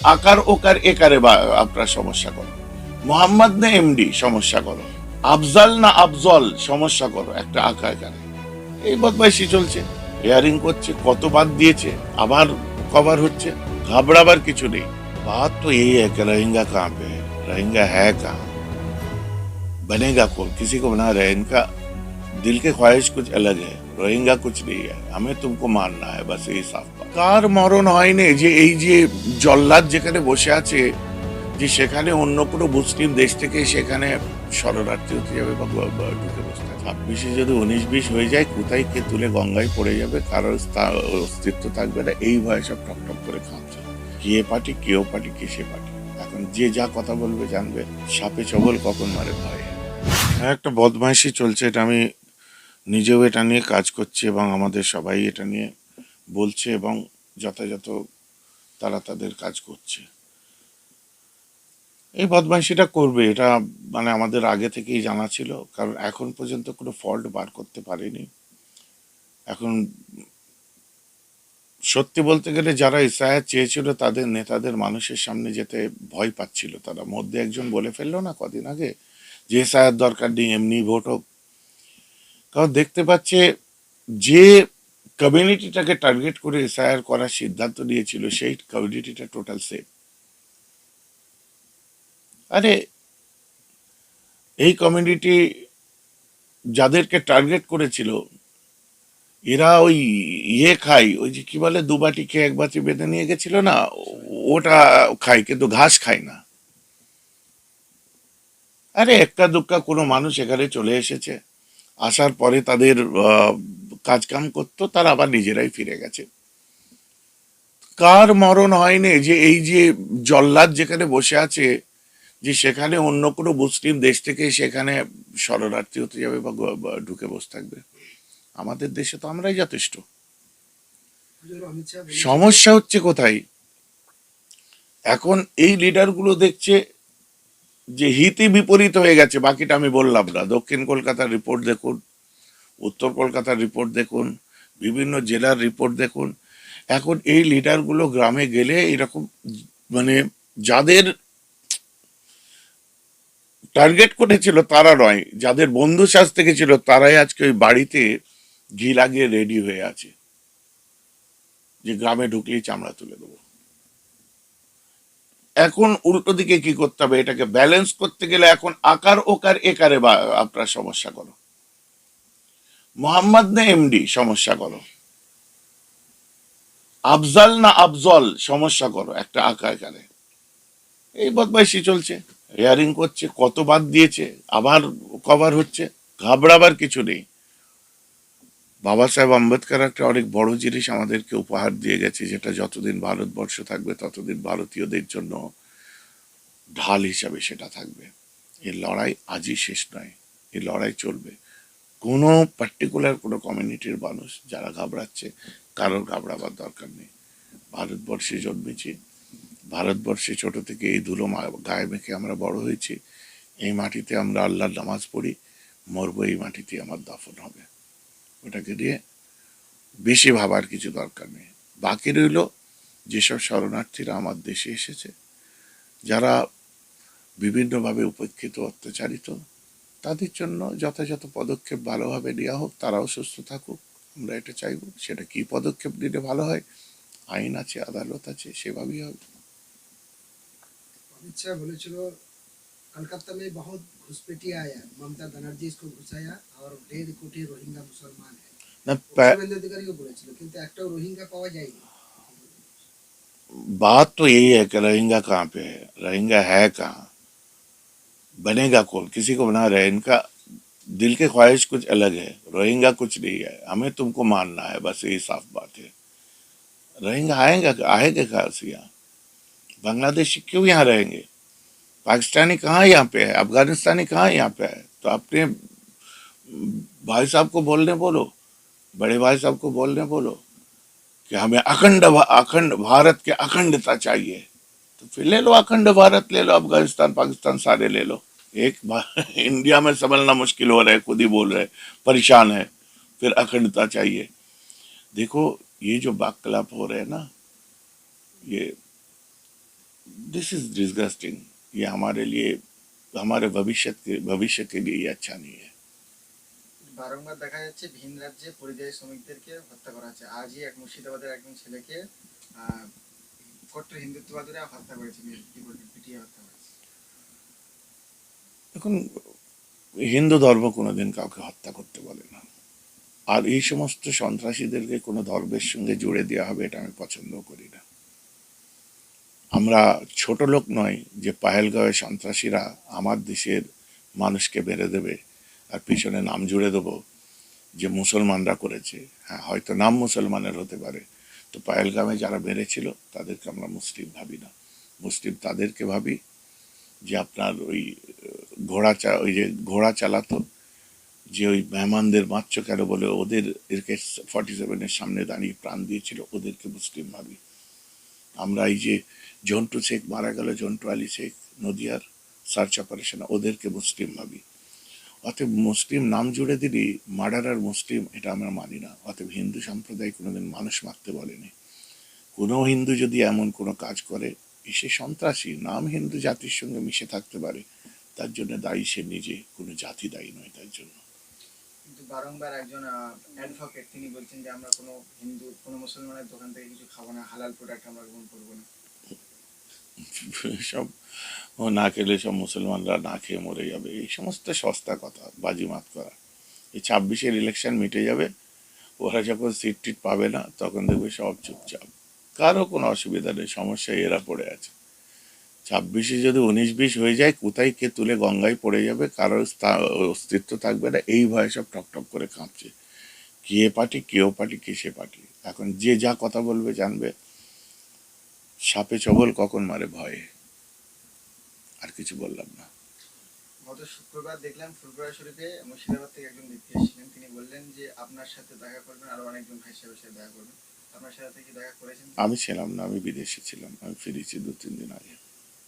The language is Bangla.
আকার ওকার একারে বা- আপনার সমস্যা করো মোহাম্মদ না এমডি সমস্যা করো আফজাল না আফজল সমস্যা করো একটা আঁকা একারে এই বদমাইশি চলছে হেয়ারিং করছে কত বাদ দিয়েছে আবার কভার হচ্ছে ঘাবড়াবার কিছু নেই बात तो यही है कि रोहिंगा कहाँ पे है रोहिंगा है कहाँ बनेगा कौन किसी को बना रहे इनका दिल के ख्वाहिश कुछ अलग है রোহিঙ্গা কুছ নেই है हमें तुमको मानना है बस এই সাফ বাত। কার মরণ হয়নি যে এই যে জল্লাদ যেখানে বসে আছে যে সেখানে অন্য কোনো মুসলিম দেশ থেকে সেখানে শরণার্থী হতে যাবে বা গ- বা ঢুকে বসতে ছাব্বিশে যদি উনিশ বিশ হয়ে যায় কোথায় কে তুলে গঙ্গায় পড়ে যাবে কারোর স্থা- অস্তিত্ব থাকবে না এই ভয়ে সব টক টক করে খাচ্ছে কে পার্টি কেউ পার্টি কে সে পার্টি এখন যে যা কথা বলবে জানবে সাপে চবল কখন মারে ভয় হ্যাঁ একটা বদমাইশি চলছে এটা আমি নিজেও এটা নিয়ে কাজ করছে এবং আমাদের সবাই এটা নিয়ে বলছে এবং যথাযথ তারা তাদের কাজ করছে। এই বদমাইশিটা করবে, এটা মানে আমাদের আগে থেকেই জানা ছিল, কারণ এখন পর্যন্ত কোনো ফল্ট বার করতে পারেনি। এখন সত্যি বলতে গেলে যারা ইসরায়েল চেয়েছিল, তাদের নেতাদের মানুষের সামনে যেতে ভয় পাচ্ছিল তারা। মধ্যে একজন বলে ফেলল না কদিন আগে যে ইসরায়েল দরকার নেই, এমনি ভোট হোক কারণ দেখতে পাচ্ছে যে কমিউনিটিটাকে টার্গেট করে এসআইআর করার সিদ্ধান্ত নিয়েছিল, সেই কমিউনিটিটা টোটাল সেফ আরে, এই কমিউনিটি যাদেরকে টার্গেট করেছিল, এরা ওই ইয়ে খায়, ওই যে কি বলে দুবাটি খেয়ে এক বাটি বেঁধে নিয়ে গেছিল না, ওটা খায়, কিন্তু ঘাস খায় না। আরে, একটা দুক্কা কোনো মানুষ এখানে চলে এসেছে। আসার পরে তাদের কাজকাম করতো, তারা আবার নিজেরাই ফিরে গেছে। কার মরণ হয়নি যে এই যে জল্লাদ যেখানে বসে আছে, যে সেখানে অন্য কোনো মুসলিম দেশ থেকে সেখানে শরণার্থী হতে যাবে বা ঢুকে বসে থাকবে? আমাদের দেশে তো আমরাই যথেষ্ট। সমস্যা হচ্ছে কোথায়? এখন এই লিডারগুলো দেখছে যে হিতি বিপরীত হয়ে গেছে, বাকিটা আমি বললাম না। দক্ষিণ কলকাতার রিপোর্ট দেখুন, উত্তর কলকাতার রিপোর্ট দেখুন, বিভিন্ন জেলার রিপোর্ট দেখুন। এখন এই লিডারগুলো গ্রামে গেলে এরকম মানে যাদের টার্গেট করেছিল তারা নয়, যাদের বন্ধু সাজ থেকে ছিল তারাই আজকে ওই বাড়িতে ঘি লাগিয়ে রেডি হয়ে আছে। যে গ্রামে ঢুকলেই চামড়া তুলে দেবো। এখন উল্টো দিকে কি করতে হবে? এটাকে ব্যালেন্স করতে গেলে এখন আকার, ওকার, একারে আপনার সমস্যা করো। মোহাম্মদ না এমডি? সমস্যা করো। আফজাল না আফজল? সমস্যা করো, একটা আঁকা একারে। এই বদমাইশি চলছে। রেয়ারিং করছে, কত বাদ দিয়েছে, আবার কভার হচ্ছে, ঘাবড়াবার কিছু নেই। বাবা সাহেব আম্বেদকর একটা অনেক বড় জিনিস আমাদেরকে উপহার দিয়ে গেছে, যেটা যতদিন ভারতবর্ষ থাকবে, ততদিন ভারতীয়দের জন্য ঢাল হিসাবে সেটা থাকবে। এই লড়াই আজই শেষ নয় এই লড়াই চলবে। কোনো পার্টিকুলার কোনো কমিউনিটির মানুষ যারা ঘাবড়াচ্ছে, কারোর ঘাবড়াবার দরকার নেই। ভারতবর্ষে জন্মেছি, ভারতবর্ষে ছোট থেকে এই ধুলো মা- গায়ে মেখে আমরা বড় হয়েছি, এই মাটিতে আমরা আল্লাহর নামাজ পড়ি, মরবো এই মাটিতে আমার দাফন হবে। ওটাকে নিয়ে বেশি ভাবার কিছু দরকার নেই। বাকি রইল যেসব শরণার্থীরা আমার দেশে এসেছে, যারা বিভিন্নভাবে উপেক্ষিত, অত্যাচারিত, তাদের জন্য যথাযথ পদক্ষেপ ভালোভাবে নেওয়া হোক, তারাও সুস্থ থাকুক, আমরা এটা চাইব। সেটা কি পদক্ষেপ নিলে ভালো হয়? আইন আছে, আদালত আছে, সেভাবেই হবে। বলেছিল, কলকাতা মে বহুত घुसपैठिया आया ममता बनर्जी इसको घुसाया और डेढ़ कोटी रोहिंगा मुसलमान है না প্যা- শুভেন্দু অধিকারীও বলেছিল কিন্তু একটাও রোহিঙ্গা পাওয়া যায়নি बात तो यही है कि रोहिंगा कहाँ पे है रोहिंगा है कहाँ बनेगा कौन किसी को बना रहे इनका दिल के ख्वाहिश कुछ अलग है रोहिंगा कुछ नहीं है हमें तुमको मानना है बस यही साफ बात है रोहिंगा आएगा आएगा कहाँ से यहाँ बांग्लादेशी क्यों यहाँ रहेंगे पाकिस्तानी कहाँ यहाँ पे है? अफगानिस्तानी कहाँ यहाँ पे है? तो अपने भाई साहब को बोलने बोलो, बड़े भाई साहब को बोलने बोलो कि हमें अखंड अखंड भारत के अखंडता चाहिए। तो फिर ले लो अखंड भारत, ले लो अफ़गानिस्तान, पाकिस्तान सारे ले लो। एक इंडिया में संभलना मुश्किल हो रहा है, खुद ही बोल रहे परेशान है, फिर अखंडता चाहिए। देखो, ये जो वाक्यलाप हो रहे हैं ना, ये दिस इज़ डिस्गस्टिंग ये हमारे लिए हमारे भविष्य के भविष्य के लिए ये अच्छा नहीं है বারংবার দেখা যাচ্ছে ভিন রাজ্যে পরিযায়ী শ্রমিকদেরকে হত্যা করা হচ্ছে আজই এক মুর্শিদাবাদের একজন ছেলেকে আহ, কট্টর হিন্দুত্ববাদীরা হত্যা করেছে কি বলবেন পিটিয়ে হত্যা করেছে এখন হিন্দু ধর্ম কোনোদিন কাউকে হত্যা করতে বলে না আর এই সমস্ত সন্ত্রাসীদেরকে কোনো ধর্মের সঙ্গে জুড়ে দেওয়া হবে এটা আমি পছন্দ করি না আমরা ছোট লোক নয় যে পাহেলগাঁওয়ে সন্ত্রাসীরা আমার দেশের মানুষকে বেড়ে দেবে আর পিছনে নাম জুড়ে দেবো যে মুসলমানরা করেছে। হ্যাঁ হয়তো নাম মুসলমানের হতে পারে। তো পাহেলগামে যারা বেড়েছিল, তাদেরকে আমরা মুসলিম ভাবি না। মুসলিম তাদেরকে ভাবি যে আপনার ওই, ঘোড়া চা, ওই যে ঘোড়া চালাতো, যে ওই মেহমানদের মারছ কেন বলে ওদের এরকে ফর্টি সেভেনের সামনে দাঁড়িয়ে প্রাণ দিয়েছিল, ওদেরকে মুসলিম ভাবি। আমরা এই যে জন্টু শেখ মারা গেল, জন্টু আলী শেখ নদিয়ার সার্চ অপারেশন, ওদেরকে মুসলিম ভাবি। অতএব মুসলিম নাম জুড়ে দিলি মার্ডারার মুসলিম, এটা আমরা মানি না। অতএব হিন্দু সম্প্রদায় কোনোদিন মানুষ মারতে বলেনি। কোনো হিন্দু যদি এমন কোনো কাজ করে সে সন্ত্রাসী, নাম হিন্দু জাতির সঙ্গে মিশে থাকতে পারে, তার জন্য দায়ী সে নিজে, কোনো জাতি দায়ী নয় তার জন্য। বারংবার একজন অ্যাডভোকেট তিনি বলছেন যে আমরা কোনো হিন্দু, কোনো মুসলমানের দোকান থেকে কিছু খাব না, হালাল প্রোডাক্ট আমরা গ্রহণ করব না। সব, ও না খেলে সব মুসলমানরা না খেয়ে মরে যাবে। এই সমস্ত সস্তা কথা, বাজি বাজিমাত করা। এই ছাব্বিশের ইলেকশন মিটে যাবে, ওরা যখন সিট টিট পাবে না, তখন দেখবে সব চুপচাপ। কারও কোনো অসুবিধা নেই সমস্যায় এরা পড়ে আছে। ছাব্বিশে যদি উনিশ বিশ হয়ে যায় কোথায় কে তুলে গঙ্গায় পড়ে যাবে কারোর অস্তিত্ব থাকবে না এই ভয়ে সব টক টক করে কাঁপছে। কে পার্টি কেউ পার্টি কে সে পার্টি? এখন যে যা কথা বলবে জানবে। সাপে চবল কখন মারে ভয়ে? আর কিছু বললাম না। গত শুক্রবার দেখলাম ফুলপুরা শরীফে মুর্শিদাবাদ থেকে একজন ব্যক্তি এসেছিলেন। তিনি বললেন যে আপনার সাথে দেখা করবেন আরও অনেকজন ভাই সাহেবের সাথে দেখা করবেন। আপনার সাথে কি দেখা করেছেন? আমি ছিলাম না আমি বিদেশে ছিলাম আমি ফিরেছি দু তিন দিন আগে।